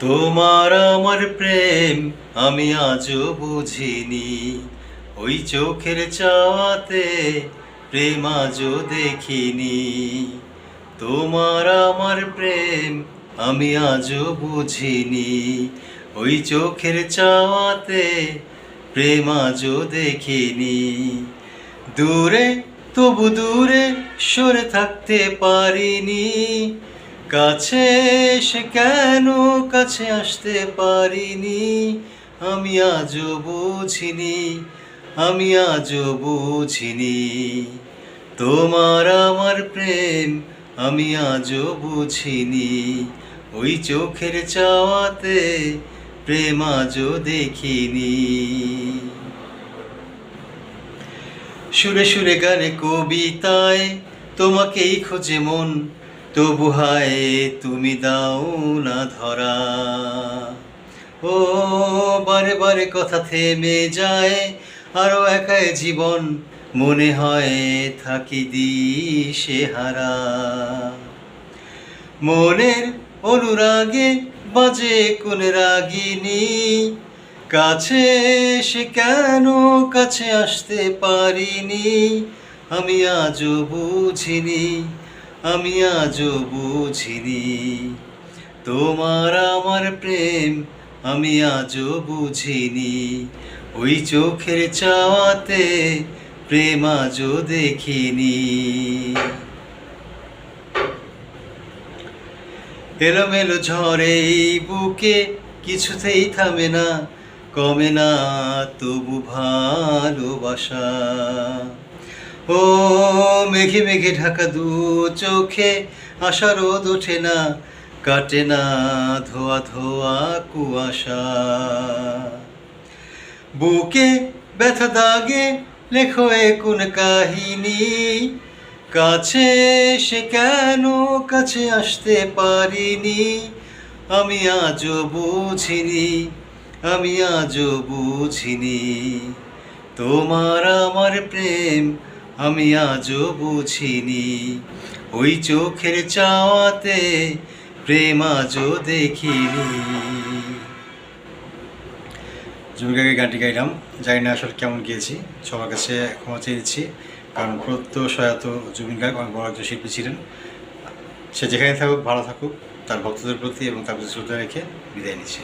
তোমার আমার প্রেম আমি আজও বুঝিনি। ওই চোখের চাওয়াতে প্রেম আজও দেখিনি। তোমার আমার প্রেম আমি আজও বুঝিনি। ওই চোখের চাওয়াতে প্রেম আজও দেখিনি। দূরে, তবু দূরে সরে থাকতে পারিনি। কাছে, সে কেন কাছে আসতে পারিনি? আমি আজও বুঝিনি, আমি আজও বুঝিনি। তোমার আমার প্রেম আমি আজও বুঝিনি। ওই চোখের চাওয়াতে প্রেম আজও দেখিনি। সুরে সুরে গানে কবিতায় তোমাকেই খোঁজে মন তবু হায় তুমি দাও না ধরা। ও বারে বারে কথা থেমে যায়, আরও একাই জীবন মনে হয় থাকি দিশে হারা। মনের অনুরাগে বাজে কোন রাগিনী, কাছে সে কেন কাছে আসতে পারিনি, আমি আজও বুঝিনি আমি আজও বুঝিনি। তোমার আমার প্রেম আমি আজও বুঝিনি। ওই চোখের চাওয়াতে প্রেম আজও দেখিনি। এলোমেলো ঝড়ে বুকে কিছুতেই থামে না, কমে না তবু ভালোবাসা। ও মেঘে মেঘে ঢাকা দু চোখে আশা রোদ ওঠে না, কাটে না ধোয়া ধোয়া কুয়াশা। বুকে ব্যথা দাগে, লেখো এ কোন কাহিনী, কাছে সে কেন কাছে আসতে পারিনি? আমি আজও বুঝিনি, আমি আজও বুঝিনি। তোমার আমার প্রেম আমি আজও বুঝিনি। ওই চোখের চাওয়াতে প্রেম আজও দেখিনি। জুবিকাকে গানটি গাইলাম, জানি না আসলে কেমন গিয়েছি, সবার কাছে ক্ষমা চেয়ে দিচ্ছি কারণ প্রত্যসয়াত জুবিন গার্গ অনেক বড় একজন শিল্পী ছিলেন। সে যেখানে থাকুক, ভালো থাকুক, তার ভক্তদের প্রতি এবং তার প্রতি শ্রদ্ধা রেখে বিদায় নিচ্ছি।